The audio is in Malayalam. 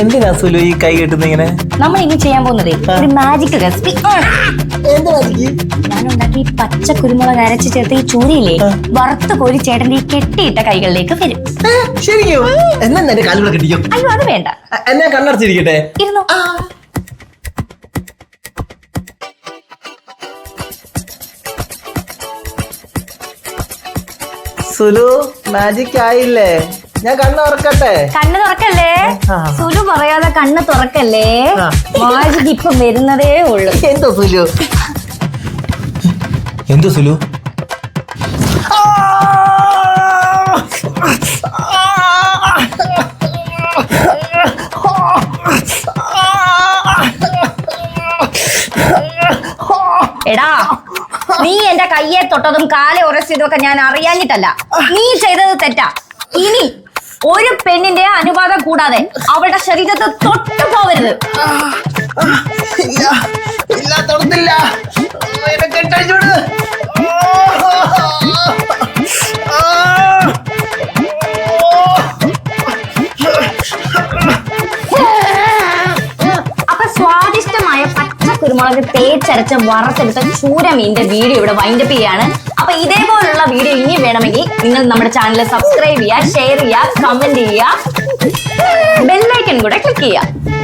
എന്തിനാ സുലു ഈ കൈ കെട്ടുന്ന ഇങ്ങനെ? നമ്മൾ ഇനി ചെയ്യാൻ പോകുന്നത് ഒരു മാജിക് റെസിപ്പി ഞാനുണ്ടാക്കി ഈ പച്ച കുരുമുളക് അരച്ച് ചേർത്ത് ഈ ചൂരിയിലേ. വറുത്ത് കോരി ചേട്ടന്റെ ഈ കെട്ടിയിട്ട കൈകളിലേക്ക് വരും. ശരിക്കും? എന്നാ എന്റെ കാലുകൂടെ കെട്ടിക്കോ അയ്യോ അത് വേണ്ട. എന്നെ കണ്ണടച്ചിരിക്കട്ടെ. ഇരുന്നു. സുലു മാജിക് ആയില്ലേ? ഞാൻ കണ്ണ് തുറക്കട്ടെ കണ്ണ് തുറക്കല്ലേ? കണ്ണ് തുറക്കല്ലേ? ആ. മാജിക് ഇപ്പം വരുന്നതേ ഉള്ളു. എന്തോ സുലു? എന്തോ സുലു? എടാ നീ എന്റെ കയ്യെ തൊട്ടതും കാലെ ഉറച്ചതും ഒക്കെ ഞാൻ അറിയാഞ്ഞിട്ടല്ല. നീ ചെയ്തത് തെറ്റാ. ഇനി ഒരു പെണ്ണിന്റെ അനുവാദം കൂടാതെ അവളുടെ ശരീരത്തെ തൊട്ടു പോവരുത്. ഇല്ല തൊടത്തില്ല കെട്ടഴിച്ചോട് കുരുമുളക് തേച്ചരച്ച് വറുത്തെടുത്ത ചൂരമീന്റെ വീഡിയോ ഇവിടെ വൈൻഡപ്പ് ചെയ്യാണ് അപ്പൊ ഇതേപോലുള്ള വീഡിയോ വേണമെങ്കിൽ നിങ്ങൾ നമ്മുടെ ചാനൽ സബ്സ്ക്രൈബ് ചെയ്യുക ഷെയർ ചെയ്യുക കമന്റ് ചെയ്യുക. ബെല്ലൈക്കൺ കൂടെ ക്ലിക്ക് ചെയ്യുക.